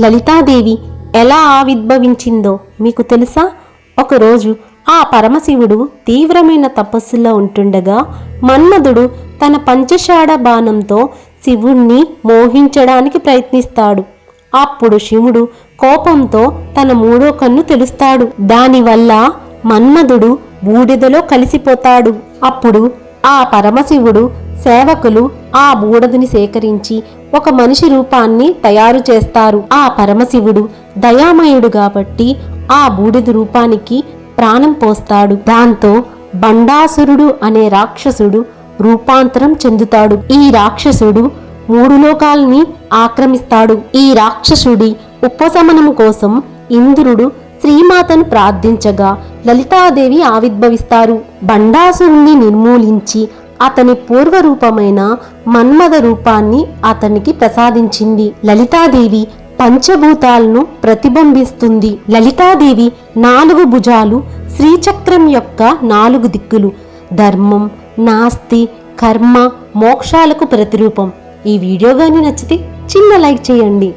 లలితాదేవి ఎలా ఆవిర్భవించిందో మీకు తెలుసా? ఒకరోజు ఆ పరమశివుడు తీవ్రమైన తపస్సులో ఉంటుండగా మన్మధుడు తన పంచషాడ బాణంతో శివుణ్ణి మోహించడానికి ప్రయత్నిస్తాడు. అప్పుడు శివుడు కోపంతో తన మూడో కన్ను తెలుస్తాడు. దానివల్ల మన్మధుడు బూడిదలో కలిసిపోతాడు. అప్పుడు ఆ పరమశివుడు సేవకులు ఆ బూడదని సేకరించి ఒక మనిషి రూపాన్ని తయారు చేస్తారు. ఆ పరమశివుడు దయామయుడు కాబట్టి ఆ బూడిద రూపానికి ప్రాణం పోస్తాడు. దాంతో బండాసురుడు అనే రాక్షసుడు రూపాంతరం చెందుతాడు. ఈ రాక్షసుడు మూడు లోకాల్ని ఆక్రమిస్తాడు. ఈ రాక్షసుడి ఉపశమనం కోసం ఇంద్రుడు శ్రీమాతను ప్రార్థించగా లలితాదేవి ఆవిర్భవిస్తారు. బండాసురుణ్ణి నిర్మూలించి అతని పూర్వ రూపమైన మన్మథ రూపాన్ని అతనికి ప్రసాదించింది. లలితాదేవి పంచభూతాలను ప్రతిబింబిస్తుంది. లలితాదేవి నాలుగు భుజాలు శ్రీచక్రం యొక్క నాలుగు దిక్కులు ధర్మం నాస్తి కర్మ మోక్షాలకు ప్రతిరూపం. ఈ వీడియో కానీ నచ్చితే చిన్న లైక్ చేయండి.